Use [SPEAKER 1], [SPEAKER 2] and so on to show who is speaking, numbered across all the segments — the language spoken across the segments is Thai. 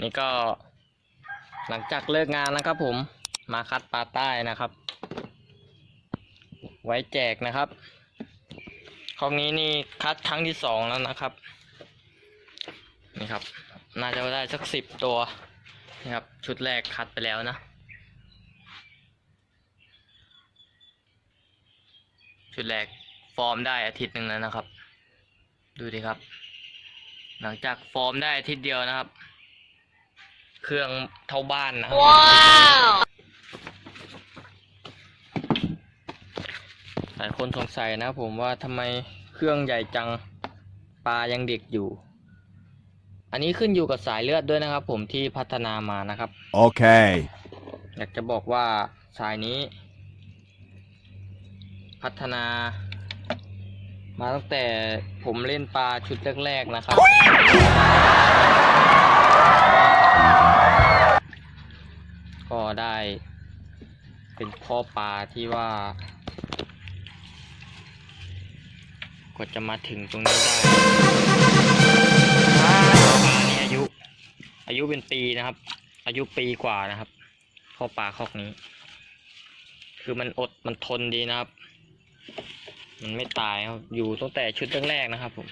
[SPEAKER 1] นี่ก็ หลังจากเลิกงานนะครับผมมาคัดปลาใต้นะครับ ไว้แจกนะครับคราวนี้นี่คัดครั้งที่สองแล้วนะครับ นี่ครับ น่าจะได้สักสิบตัวนี่ครับ ชุดแรกคัดไปแล้วนะ ชุดแรกฟอร์มได้อาทิตย์หนึ่งแล้วนะครับ ดูดิครับ หลังจากฟอร์มได้อาทิตย์เดียวนะครับ เครื่องเท่าบ้านนะครับหลายคนสงสัยนะครับผมว่าทำไมเครื่องใหญ่จังปลายังเด็กอยู่ อันนี้ขึ้นอยู่กับสายเลือดด้วยนะครับ ผมที่พัฒนามานะครับ
[SPEAKER 2] Okay.
[SPEAKER 1] อยากจะบอกว่าสายนี้ พัฒนา มาตั้งแต่ผมเล่นปลาชุดแรกๆนะครับ ก็ได้ เป็นพ่อปลาที่ว่ากว่าจะมาถึงตรงนี้ได้ปลาเนี่ยอายุ อายุเป็นปีนะครับ อายุปีกว่านะครับพ่อปลาคอกนี้ คือมันอดมันทนดีนะครับ มันไม่ตายครับ อยู่ตั้งแต่ชุดแรกๆนะครับผม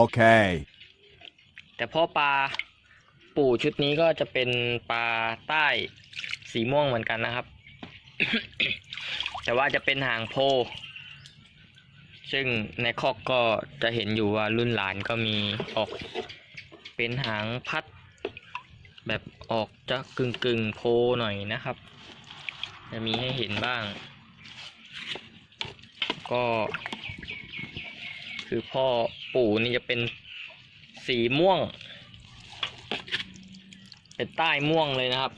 [SPEAKER 2] Okay.
[SPEAKER 1] แต่พ่อปลาปู่ชุดนี้ก็จะเป็นปลาใต้สีม่วงเหมือนกันนะครับ แต่ว่าจะเป็นหางโพ ซึ่งในคอกก็จะเห็นอยู่ว่ารุ่นหลานก็มีออกเป็นหางพัด แบบออกจะกึ่งกึ่งๆโพหน่อยนะครับ จะมีให้เห็นบ้าง ก็ คือพ่อปู่นี่จะเป็นสีม่วง เป็นใต้ม่วงเลยนะครับ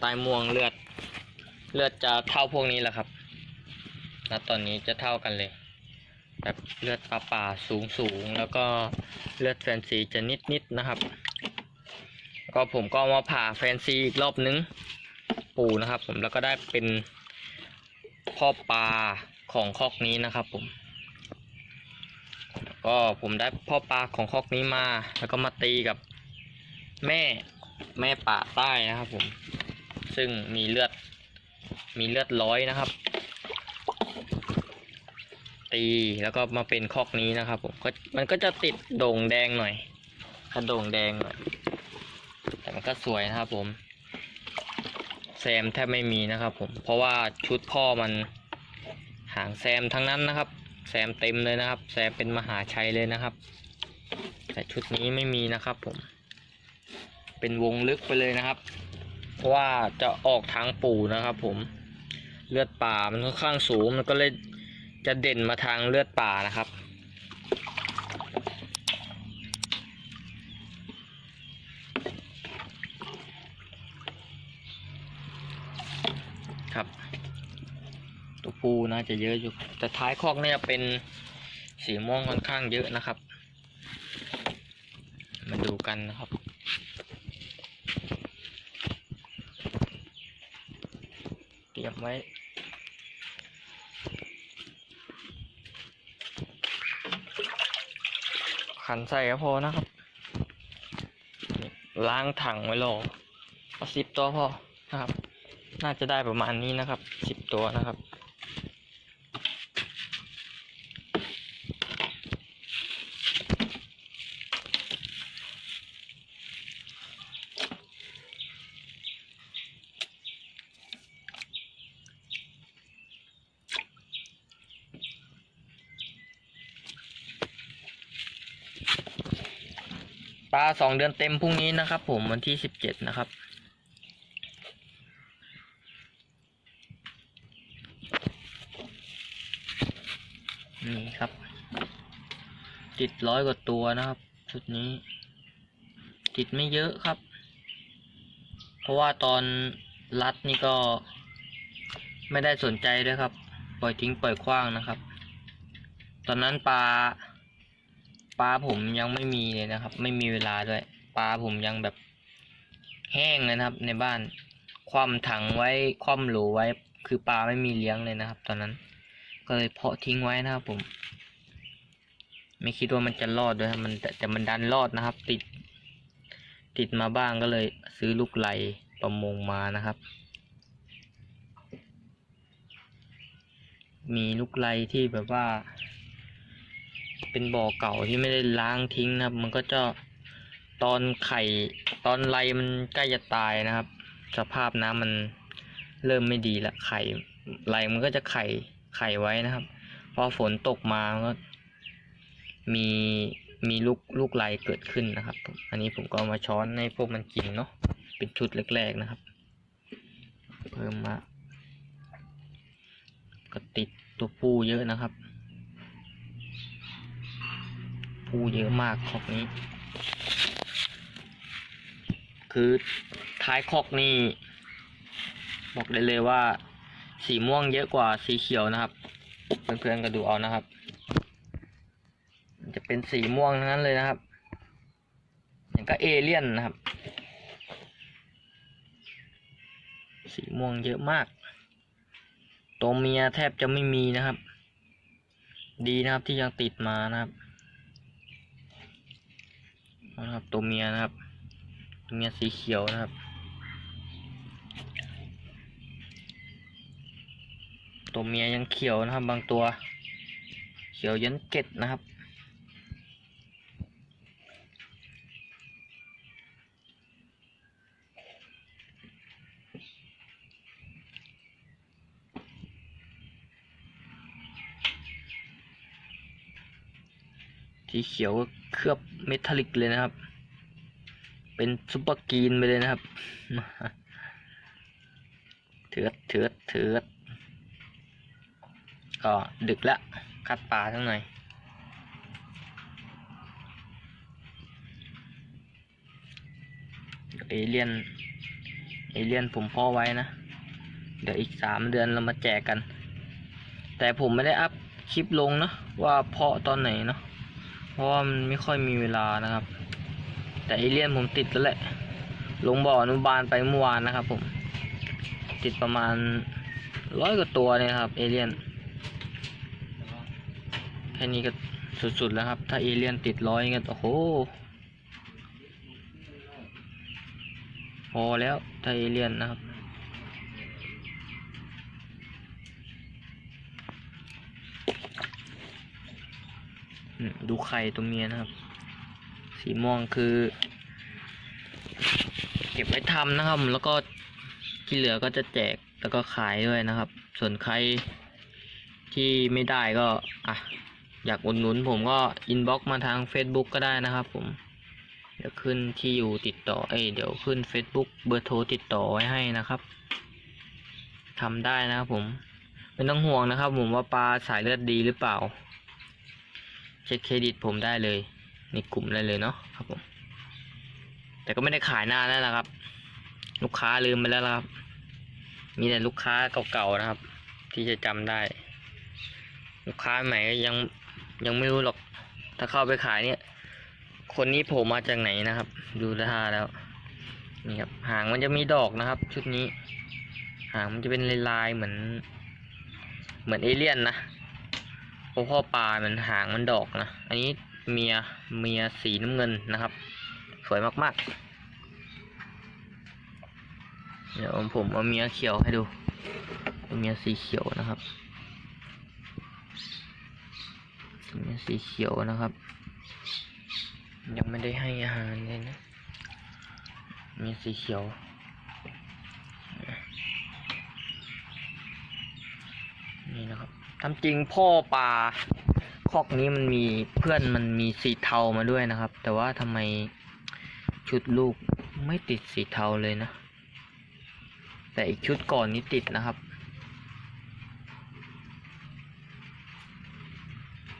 [SPEAKER 1] ใต้ม่วงเลือด เลือดจะเท่าพวกนี้แหละครับณตอนนี้จะเท่ากันเลย แบบเลือดปลาป่าสูงสูงแล้วก็เลือดแฟนซีจะนิดนิดนะครับ ก็ผมก็มาผ่าแฟนซีอีกรอบนึง ปู่นะครับ ผมแล้วก็ได้เป็นพ่อปลา ของคอกนี้นะครับผมก็ผมได้พ่อปลาของคอกนี้มา แล้วก็มาตีกับแม่แม่ป่าใต้นะครับผม ซึ่งมีเลือดมีเลือดร้อยนะครับ ตีแล้วก็มาเป็นคอกนี้นะครับผมก็มันก็จะติดโด่งแดงหน่อยถ้าโด่งแดงหน่อยแต่มันก็สวยนะครับผมแซมแทบไม่มีนะครับผม เพราะว่าชุดพ่อมัน หางแซมทั้งนั้นนะครับ แซมเต็มเลยนะครับ แซมเป็นมหาชัยเลยนะครับ แต่ชุดนี้ไม่มีนะครับผม เป็นวงลึกไปเลยนะครับ เพราะว่าจะออกทางปู่นะครับ ผม เลือดป่ามันค่อนข้างสูงมันก็เลยจะเด่นมาทางเลือดป่านะครับครับ ตัวปูน่าจะเยอะอยู่ แต่ท้ายคอกเนี่ยเป็นสีม่วงค่อนข้างเยอะนะครับ มาดูกันนะครับ เตรียมไว้ขันใส่ก็พอนะครับ ล้างถังไว้รอเอาสิบตัวพอนะครับ น่าจะได้ประมาณนี้นะครับสิบตัวนะครับ ปลาสองเดือนเต็มพรุ่งนี้นะครับ ผมวันที่สิบเจ็ดนะครับ นี่ครับ ติดร้อยกว่าตัวนะครับ ชุดนี้ ติดไม่เยอะครับ เพราะว่าตอนรัดนี่ก็ไม่ได้สนใจด้วยครับ ปล่อยทิ้งปล่อยขว้างนะครับ ตอนนั้นปลา ลาผมยังไม่มีเลยนะครับ ไม่มีเวลาด้วย ปลาผมยังแบบแห้งเลยนะครับ ในบ้าน คว่ำถังไว้ คว่ำโหลไว้ คือปลาไม่มีเลี้ยงเลยนะครับ ตอนนั้น ก็เลยเพาะทิ้งไว้นะครับผม ไม่คิดว่ามันจะรอดด้วยมันแต่มันดันรอดนะครับ ติด ติดมาบ้างก็เลย ซื้อลูกไหลประมงมานะครับ มีลูกไหลที่แบบว่า เป็นบ่อเก่าที่ไม่ได้ล้างทิ้งนะครับ มันก็จะตอนไข่ตอนไรมันใกล้จะตายนะครับ สภาพน้ำมันเริ่มไม่ดีละไข่ไรมันก็จะไข่ไข่ไว้นะครับ พอฝนตกมามันก็มีมีลูกลูกไรเกิดขึ้นนะครับ อันนี้ผมก็มาช้อนให้พวกมันกินเนาะเป็นชุดแรกๆนะครับ เพิ่มมาก็ติดตัวผู้เยอะนะครับ ผู้เยอะมากคอกนี้ คือท้ายคอกนี่บอกได้เลยว่า สีม่วงเยอะกว่าสีเขียวนะครับ เพื่อนๆก็ดูเอานะครับ จะเป็นสีม่วงทั้งนั้นเลยนะครับอย่างก็เอเลี่ยนนะครับ สีม่วงเยอะมาก ตัวเมียแทบจะไม่มีนะครับ ดีนะครับที่ยังติดมานะครับ นะครับตัวเมียนะครับตัวเมียสีเขียวนะครับ ตัวเมียยังเขียวนะครับ บางตัว เขียวยันเก็ดนะครับ สีเขียวก็เคลือบเมทัลลิกเลยนะครับ เป็นซุปเปอร์กรีนไปเลยนะครับ เถือดเถือดเถือดก็ดึกละคัดปลาทั้งหน่อยเอเลียนเอเลียนผมเพ่อไว้นะ เดี๋ยวอีกสามเดือนเรามาแจกกัน แต่ผมไม่ได้อัพคลิปลงนะว่าเพาะตอนไหนเนาะ เพราะว่ามันไม่ค่อยมีเวลานะครับ แต่เอเลียนผมติดแล้วแหละ ลงบ่ออนุบาลไปเมื่อวานนะครับ ผม ติดประมาณร้อยกว่าตัวเนี่ยครับเอเลียนแค่นี้ก็สุดๆแล้วครับ ถ้าเอเลียนติดร้อยเงี้ยโอ้โหพอแล้วถ้าเอเลียนนะครับ ดูไข่ตัวเมียนะครับ สีม่วงคือ เก็บไว้ทำนะครับ แล้วก็ที่เหลือก็จะแจกแล้วก็ขายด้วยนะครับ ส่วนใครที่ไม่ได้ก็อะอยากอุดหนุนผมก็อินบ็อกมาทาง Facebook ก็ได้นะครับ ผม เดี๋ยวขึ้นที่อยู่ติดต่อเอ้ยเดี๋ยวขึ้น Facebook เบอร์โทรติดต่อไว้ให้นะครับทำได้นะครับผม ไม่ต้องห่วงนะครับ ผมว่าปลาสายเลือดดีหรือเปล่า เช็คเครดิตผมได้เลย ในกลุ่มได้เลยเนาะครับผม แต่ก็ไม่ได้ขายนานแล้วนะครับ ลูกค้าลืมไปแล้วครับ มีแต่ลูกค้าเก่าๆนะครับ ที่จะจำได้ ลูกค้าใหม่ก็ยังยังไม่รู้หรอก ถ้าเข้าไปขายเนี่ย คนนี้โผล่มาจากไหนนะครับ ดูท่าแล้วนี่ครับหางมันจะมีดอกนะครับ ชุดนี้ หางมันจะเป็นลายๆเหมือน เหมือนเอเลี่ยนนะ เพราะพ่อปลามันหางมันดอกนะ อันนี้เมียเมียสีน้ำเงินนะครับ สวยมากๆ เดี๋ยวผมเอาเมียเขียวให้ดูเอาเมียสีเขียวนะครับ เมียสีเขียวนะครับ ยังไม่ได้ให้อาหารเลยนะ เมียสีเขียวนี่นะครับ ทำจริงพ่อปลาคอกนี้มันมีเพื่อนมันมีสีเทามาด้วยนะครับ แต่ว่าทำไมชุดลูกไม่ติดสีเทาเลยนะ แต่อีกชุดก่อนนี้ติดนะครับ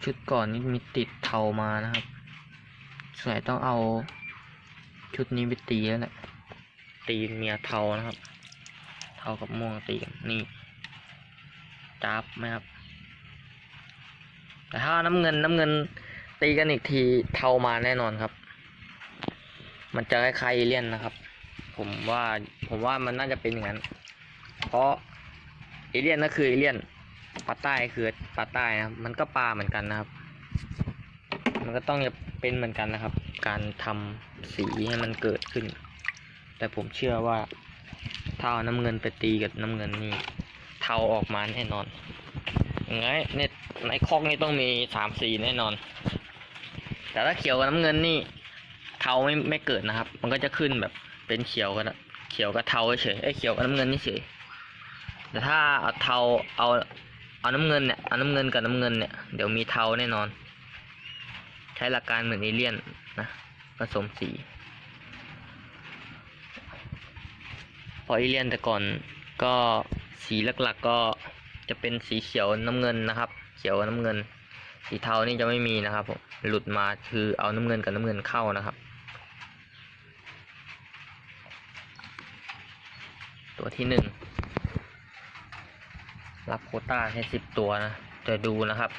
[SPEAKER 1] ชุดก่อนนี้มีติดเทามานะครับสงสัยต้องเอาชุดนี้ไปตีแล้วแหละตีเมียเทานะครับ เทากับม่วงตีกันนี่จับไหมครับ แต่ถ้าน้ำเงินน้ำเงินตีกันอีกทีเทามาแน่นอนครับ มันจะคล้ายๆเอเลี่ยนนะครับ ผมว่าผมว่ามันน่าจะเป็นอย่างนั้น เพราะเอเลี่ยนก็คือเอเลี่ยนปลาใต้คือปลาใต้นะครับ มันก็ปลาเหมือนกันนะครับ มันก็ต้องจะเป็นเหมือนกันนะครับ การทำสีให้มันเกิดขึ้น แต่ผมเชื่อว่าถ้าเอาน้ำเงินไปตีกับน้ำเงินนี่เทาออกมาแน่นอน ไงเนี่ยในคอกนี่ต้องมีสามสีแน่นอน แต่ถ้าเขียวกับน้ำเงินนี่ เทาไม่ไม่เกิดนะครับ มันก็จะขึ้นแบบเป็นเขียวกันเขียวกับเทาเฉยไอ้เขียวกับน้ำเงินนี่เฉยแต่ถ้าเอาเทาเอาเอาน้ำเงินเนี่ยเอาน้ำเงินกับน้ำเงินเนี่ยเดี๋ยวมีเทาแน่นอน ใช้หลักการเหมือนเอเลี่ยนนะผสมสีพอเอเลี่ยนแต่ก่อนก็สีหลักๆก็ จะเป็นสีเขียวน้ำเงินนะครับ เขียวน้ำเงิน สีเทานี่จะไม่มีนะครับผมหลุดมาคือเอาน้ำเงินกับน้ำเงินเข้านะครับ ตัวที่หนึ่งรับโคต้าให้สิบตัวนะแต่ดูนะครับ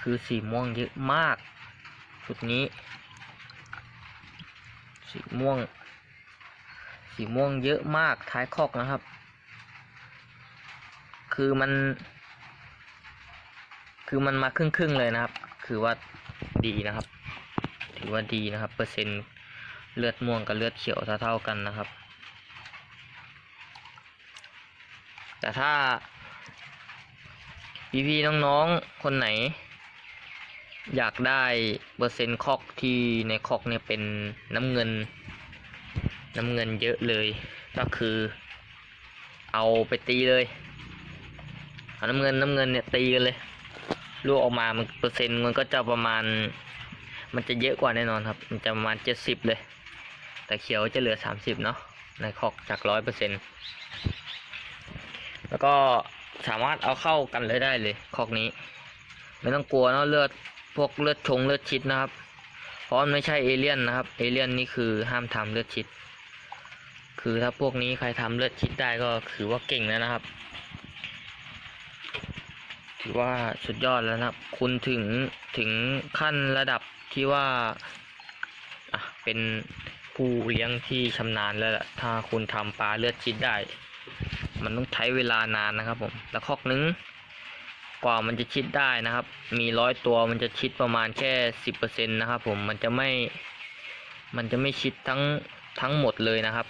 [SPEAKER 1] คือสีม่วงเยอะมากชุดนี้ สีม่วง สีม่วงเยอะมากท้ายคอกนะครับ คือมัน คือมันมาครึ่งครึ่งๆเลยนะครับ คือว่าดีนะครับ ถือว่าดีนะครับ เปอร์เซ็นต์เลือดม่วงกับเลือดเขียวเท่าๆกันนะครับ แต่ถ้าพี่ๆน้องๆ คนไหน อยากได้เปอร์เซ็นต์คอกที่ในคอกเนี่ยเป็นน้ำเงิน น้ำเงินเยอะเลย ก็คือเอาไปตีเลย น้ำเงินน้ำเงินเนี่ยตีกันเลยลูกออกมามันเปอร์เซ็นต์มันก็จะประมาณ มันจะเยอะกว่าแน่นอนครับ มันจะประมาณเจ็ดสิบเลย แต่เขียวจะเหลือสามสิบเนาะในคอกจากร้อยเปอร์เซ็นต์แล้วก็สามารถเอาเข้ากันเลยได้เลยคอกนี้ ไม่ต้องกลัวเนาะเลือดพวกเลือดชงเลือดชิดนะครับ เพราะมันไม่ใช่เอเลี่ยนนะครับ เอเลี่ยนนี่คือห้ามทำเลือดชิด คือถ้าพวกนี้ใครทำเลือดชิดได้ก็ถือว่าเก่งแล้วนะครับ ถือว่าสุดยอดแล้วนะครับ คุณถึงถึงขั้นระดับที่ว่าอะเป็นผู้เลี้ยงที่ชำนาญแล้วล่ะถ้าคุณทำปลาเลือดชิดได้ มันต้องใช้เวลานานนะครับผมแล้วคอกนึงกว่ามันจะชิดได้นะครับ มีร้อยตัวมันจะชิดประมาณแค่สิบเปอร์เซ็นต์นะครับผมมันจะไม่ มันจะไม่ชิดทั้งทั้งหมดเลยนะครับ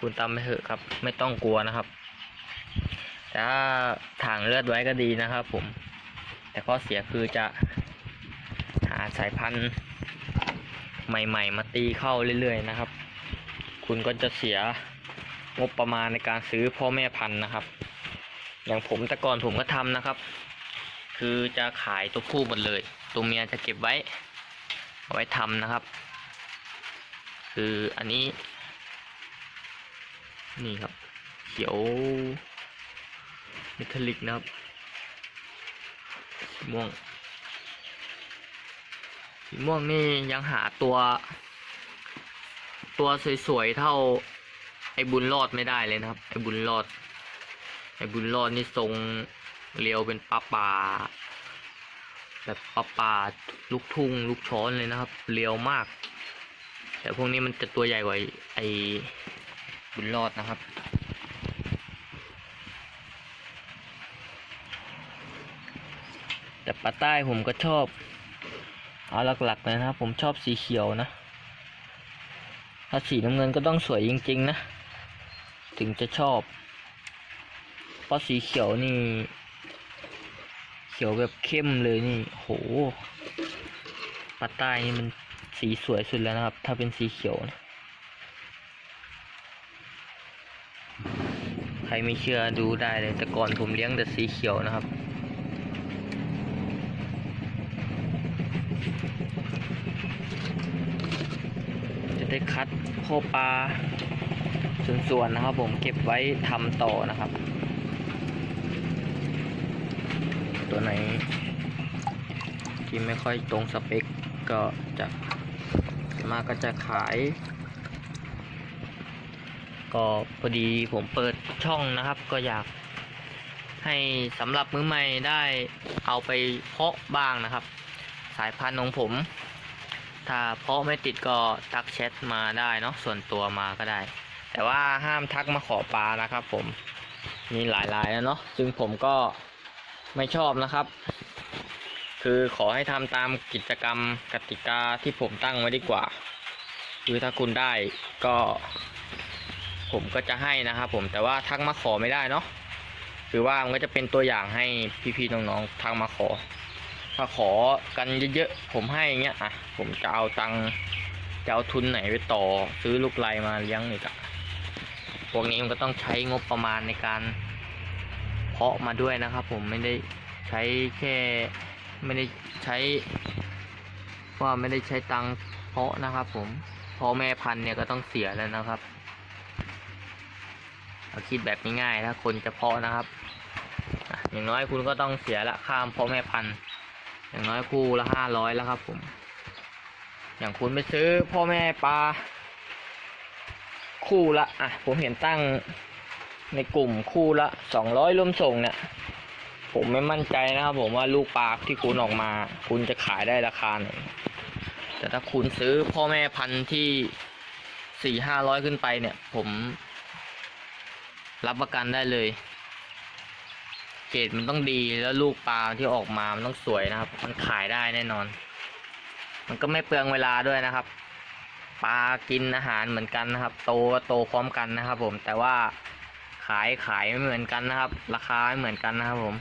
[SPEAKER 1] คุณตามไปเถอะครับ ไม่ต้องกลัวนะครับ ถ้าถ่างเลือดไว้ก็ดีนะครับผม แต่ข้อเสียคือจะหาสายพันธุ์ใหม่ๆ มาตีเข้าเรื่อยๆนะครับ คุณก็จะเสียงบประมาณในการซื้อพ่อแม่พันธุ์นะครับ อย่างผมแต่ก่อนผมก็ทำนะครับ คือจะขายตัวผู้หมดเลย ตัวเมียจะเก็บไว้เอาไว้ทำนะครับ คืออันนี้ นี่ครับ เขียว เมทัลลิกนะครับสีม่วงสีม่วงนี่ยังหาตัว ตัวสวยๆเท่า ไอ้บุญรอดไม่ได้เลยนะครับ ไอ้บุญรอด ไอ้บุญรอดนี่ทรงเรียวเป็นปลาป่าแบบปลาป่าลูกทุ่งลูกช้อนเลยนะครับ เรียวมาก แต่พวกนี้มันจะตัวใหญ่กว่าไอ้ไอ้บุญรอดนะครับ แต่ปลาใต้ผมก็ชอบ เอาหลักๆเลยนะครับ ผมชอบสีเขียวนะ ถ้าสีน้ำเงินก็ต้องสวยจริง ๆ นะ ถึงจะชอบ เพราะสีเขียวนี่ เขียวแบบเข้มเลยนี่ โหปลาใต้นี่มันสีสวยสุดแล้วนะครับ ถ้าเป็นสีเขียวนะใครไม่เชื่อดูได้เลยแต่ก่อนผมเลี้ยงแต่สีเขียวนะครับ ได้คัดพ่อปลาส่วนๆนะครับ ผมเก็บไว้ทำต่อนะครับ ตัวไหนที่ไม่ค่อยตรงสเปคก็จะมาก็จะขาย ก็พอดีผมเปิดช่องนะครับ ก็อยากให้สำหรับมือใหม่ได้เอาไปเพาะบ้างนะครับ สายพันธุ์ของผม ถ้าเพาะไม่ติดก็ทักแชทมาได้เนาะส่วนตัวมาก็ได้ แต่ว่าห้ามทักมาขอปลานะครับผมมีหลายรายแล้วเนาะซึ่งผมก็ไม่ชอบนะครับ คือขอให้ทำตามกิจกรรมกติกาที่ผมตั้งไว้ดีกว่าคือถ้าคุณได้ก็ ผมก็จะให้นะครับผมแต่ว่าทักมาขอไม่ได้เนาะคือว่ามันก็จะเป็นตัวอย่างให้พี่ๆน้องๆทักมาขอ ถ้าขอกันเยอะๆ ผมให้เงี้ยอะ ผมจะเอาตังค์จะเอาทุนไหนไปต่อ ซื้อลูกไลมาเลี้ยงอีกอะพวกนี้มันก็ต้องใช้งบประมาณในการ เพาะมาด้วยนะครับ ผมไม่ได้ใช้แค่ไม่ได้ใช้ ว่าไม่ได้ใช้ตังค์เพาะนะครับ ผมพอแม่พันธุ์เนี่ยก็ต้องเสียแล้วนะครับเอาคิดแบบง่ายๆถ้าคนจะเพาะนะครับ อย่างน้อยคุณก็ต้องเสียละค่ามพ่อแม่พันธุ์ อย่างน้อยคู่ละห้าร้อยแล้วครับ ผม อย่างคุณไปซื้อพ่อแม่ปลาคู่ละอะผมเห็นตั้งในกลุ่มคู่ละสองร้อยรวมส่งเนี่ยผมไม่มั่นใจนะครับผมว่าลูกปลาที่คุณออกมา คุณจะขายได้ราคาไหนแต่ถ้าคุณซื้อพ่อแม่พันธุ์ที่สี่ห้าร้อยขึ้นไปเนี่ย ผม รับประกันได้เลย เกรดมันต้องดีแล้วลูกปลาที่ออกมามันต้องสวยนะครับ มันขายได้แน่นอน มันก็ไม่เปลืองเวลาด้วยนะครับ ปลากินอาหารเหมือนกันนะครับ โตโตพร้อมกันนะครับ ผมแต่ว่าขายขายไม่เหมือนกันนะครับ ราคาไม่เหมือนกันนะครับ ผม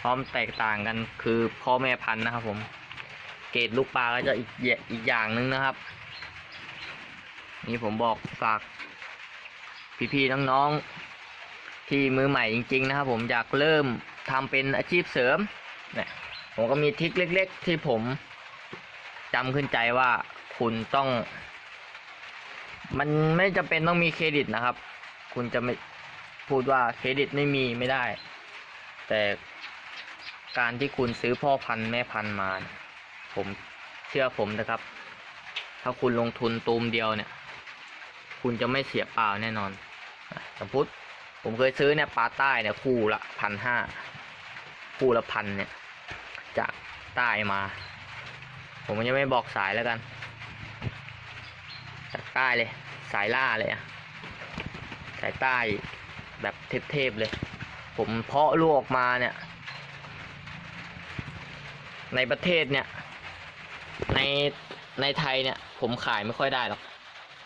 [SPEAKER 1] พร้อมแตกต่างกันคือพ่อแม่พันธุ์นะครับ ผม เกรดลูกปลาก็จะอีกอีกอย่างนึงนะครับ นี่ผมบอกฝากพี่ๆน้องๆ ที่มือใหม่จริง ๆ นะครับ ผมอยากเริ่มทำเป็นอาชีพเสริมเนี่ยผมก็มีทิคเล็ก ๆ ที่ผมจำขึ้นใจว่าคุณต้อง มันไม่จำเป็นต้องมีเครดิตนะครับ คุณจะไม่พูดว่าเครดิตไม่มีไม่ได้ แต่การที่คุณซื้อพ่อพันธุ์แม่พันธุ์มา ผมเชื่อผมนะครับ ถ้าคุณลงทุนตูมเดียวเนี่ย คุณจะไม่เสียเปล่าแน่นอนสมมติ ผมเคยซื้อเนี่ยปลาใต้เนี่ยคู่ละพันห้าคู่ละพันเนี่ย จากใต้มา ผมจะไม่บอกสายแล้วกัน จากใต้เลย สายล่าเลยอะสายใต้แบบเทพๆเลย ผมเพาะลูกออกมาเนี่ย ในประเทศเนี่ย ในในไทยเนี่ย ผมขายไม่ค่อยได้หรอก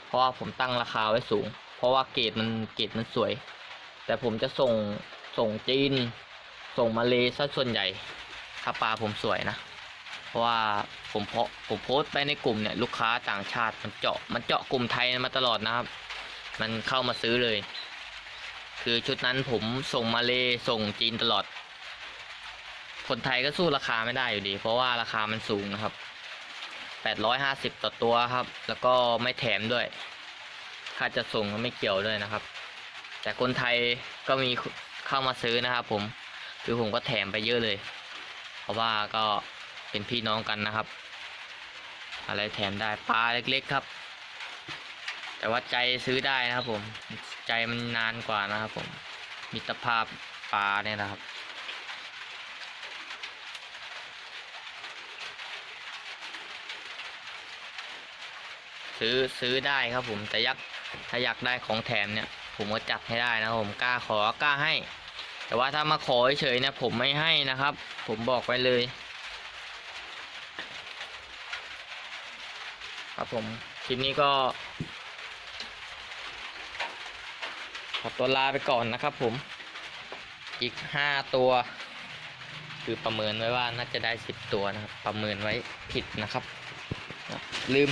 [SPEAKER 1] เพราะว่าผมตั้งราคาไว้สูง เพราะว่าเกรดมันเกรดมันสวย แต่ผมจะส่งส่งจีน ส่งมาเลซะส่วนใหญ่ ถ้าปลาผมสวยนะ เพราะว่าผมเพาะผมโพสต์ไปในกลุ่มเนี่ยลูกค้าต่างชาติมันเจาะมันเจาะกลุ่มไทยมาตลอดนะครับ มันเข้ามาซื้อเลย คือชุดนั้นผมส่งมาเลส่งจีนตลอด คนไทยก็สู้ราคาไม่ได้อยู่ดี เพราะว่าราคามันสูงนะครับ850 ต่อตัวครับ แล้วก็ไม่แถมด้วย ค่าจะส่งก็ไม่เกี่ยวด้วยนะครับ แต่คนไทยก็มีเข้ามาซื้อนะครับผมคือผมก็แถมไปเยอะเลย เพราะว่าก็เป็นพี่น้องกันนะครับ อะไรแถมได้ปลาเล็กๆครับ แต่ว่าใจซื้อได้นะครับผมใจมันนานกว่านะครับผมมิตรภาพปลาเนี่ยนะครับซื้อซื้อได้ครับผมแต่ยักถ้าอยากได้ของแถมเนี่ย ผมก็จัดให้ได้นะผมกล้าขอกล้าให้ แต่ว่าถ้ามาขอเฉยๆเนี่ยผมไม่ให้นะครับ ผมบอกไว้เลย ครับผมคลิปนี้ก็ขอตัวลาไปก่อนนะครับผมอีกห้าตัว คือประเมินไว้ว่าน่าจะได้สิบตัวนะครับ ประเมินไว้ผิดนะครับ ลืม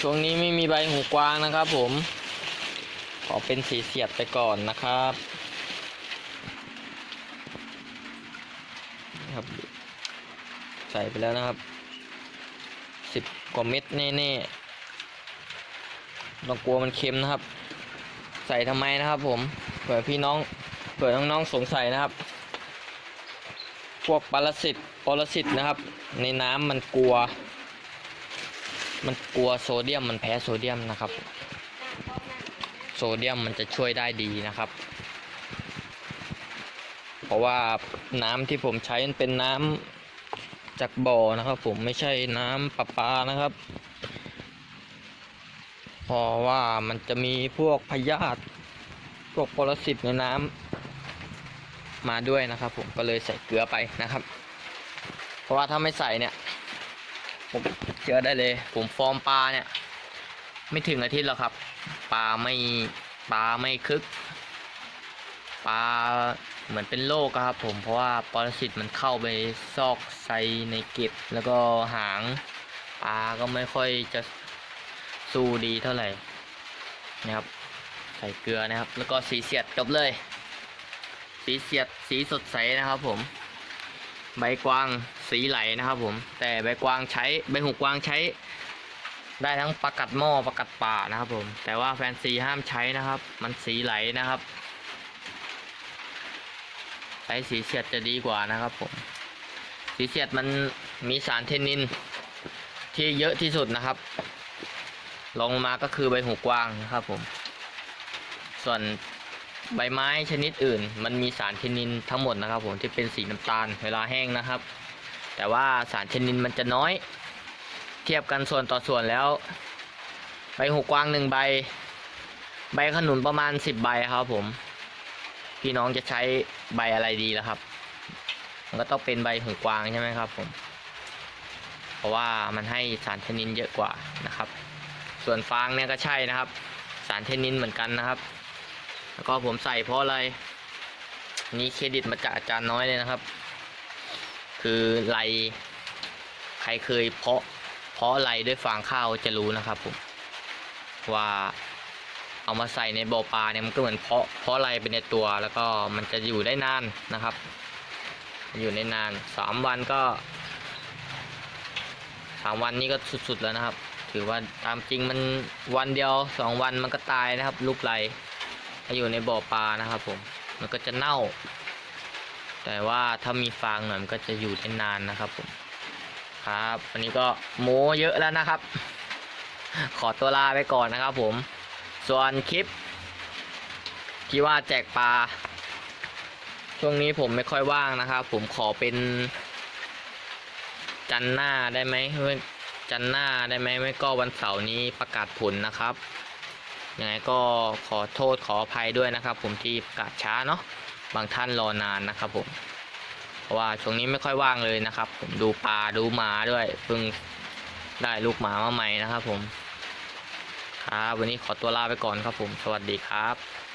[SPEAKER 1] ช่วงนี้ไม่มีใบหูกวางนะครับผม เป็นสีเสียดไปก่อนนะครับครับ ใส่ไปแล้วนะครับสิบกว่าเม็ดแน่ๆต้องกลัวมันเค็มนะครับ ใส่ทำไมนะครับ ผมเผื่อพี่น้องเผื่อน้องๆสงสัยนะครับ พวกปรสิตปรสิตนะครับ ในน้ำมันกลัว มันกลัวโซเดียมมันแพ้โซเดียมนะครับ โซเดียมมันจะช่วยได้ดีนะครับ เพราะว่าน้ำที่ผมใช้มันเป็นน้ำจากบ่อนะครับ ผมไม่ใช่น้ำประปานะครับ เพราะว่ามันจะมีพวกพยาธิพวกปรสิตในน้มาด้วยนะครับ ผมก็เลยใส่เกลือไปนะครับ เพราะว่าถ้าไม่ใส่เนี่ย ผมเชื่อได้เลย ผมฟอร์มปลาเนี่ย ไม่ถึงอาทิตย์หรอกครับ ปลาไม่ปลาไม่คึกปลาเหมือนเป็นโรคครับผมเพราะว่าปรสิตมันเข้าไปซอกไซในเกล็ดแล้วก็หางปลาก็ไม่ค่อยจะสู้ดีเท่าไหร่นะครับใส่เกลือนะครับ แล้วก็สีเสียดจบเลย สีเสียดสีสดใสนะครับผม ใบกวางสีไหลนะครับผม แต่ใบกวางใช้ใบหูกวางใช้ ได้ทั้งประกัดหม้อประกัดป่านะครับผม แต่ว่าแฟนซีห้ามใช้นะครับ มันสีไหลนะครับใช้สีเสียดจะดีกว่านะครับผม สีเสียดมันมีสารเทนนินที่เยอะที่สุดนะครับลงมาก็คือใบหูกว้างนะครับผม ส่วนใบไม้ชนิดอื่น มันมีสารเทนนินทั้งหมดนะครับผมที่เป็นสีน้ำตาลเวลาแห้งนะครับ แต่ว่าสารเทนนินมันจะน้อย เทียบกันส่วนต่อส่วนแล้ว ใบหูกวางหนึ่งใบ ใบขนุนประมาณสิบใบครับผม พี่น้องจะใช้ใบอะไรดีล่ะครับ มันก็ต้องเป็นใบหูกวางใช่ไหมครับ ผม เพราะว่ามันให้สารเทนนินเยอะกว่านะครับ ส่วนฟางเนี่ยก็ใช่นะครับ สารเทนนินเหมือนกันนะครับ แล้วก็ผมใส่เพราะอะไรนี่เครดิตมาจากอาจารย์น้อยเลยนะครับ คือไรใครเคยเพาะ เพราะไรด้วยฟางข้าวจะรู้นะครับผมว่าเอามาใส่ในบ่อปลาเนี่ยมันก็เหมือนเพาะเพาะไรไปในตัวแล้วก็มันจะอยู่ได้นานนะครับ อยู่ในนานสามวันก็สามวันนี้ก็สุดๆแล้วนะครับ ถือว่าตามจริงมันวันเดียวสองวันมันก็ตายนะครับ ลูกไรถ้าอยู่ในบ่อปลานะครับ ผมมันก็จะเน่า แต่ว่าถ้ามีฟางหน่อยมันก็จะอยู่ได้นานนะครับผม ครับ วันนี้ก็โม้เยอะแล้วนะครับ ขอตัวลาไปก่อนนะครับผม ส่วนคลิป ที่ว่าแจกปลา ช่วงนี้ผมไม่ค่อยว่างนะครับ ผมขอเป็น จันหน้าได้ไหมจันหน้าได้ไหมไม่ก็วันเสาร์นี้ประกาศผลนะครับยังไงก็ขอโทษขออภัยด้วยนะครับ ผมที่ประกาศช้าเนาะบางท่านรอนานนะครับผม เพราะว่าช่วงนี้ไม่ค่อยว่างเลยนะครับ ผมดูปลาดูหมาด้วยเพิ่งได้ลูกหมามาใหม่นะครับผม ครับ วันนี้ขอตัวลาไปก่อนครับผม สวัสดีครับ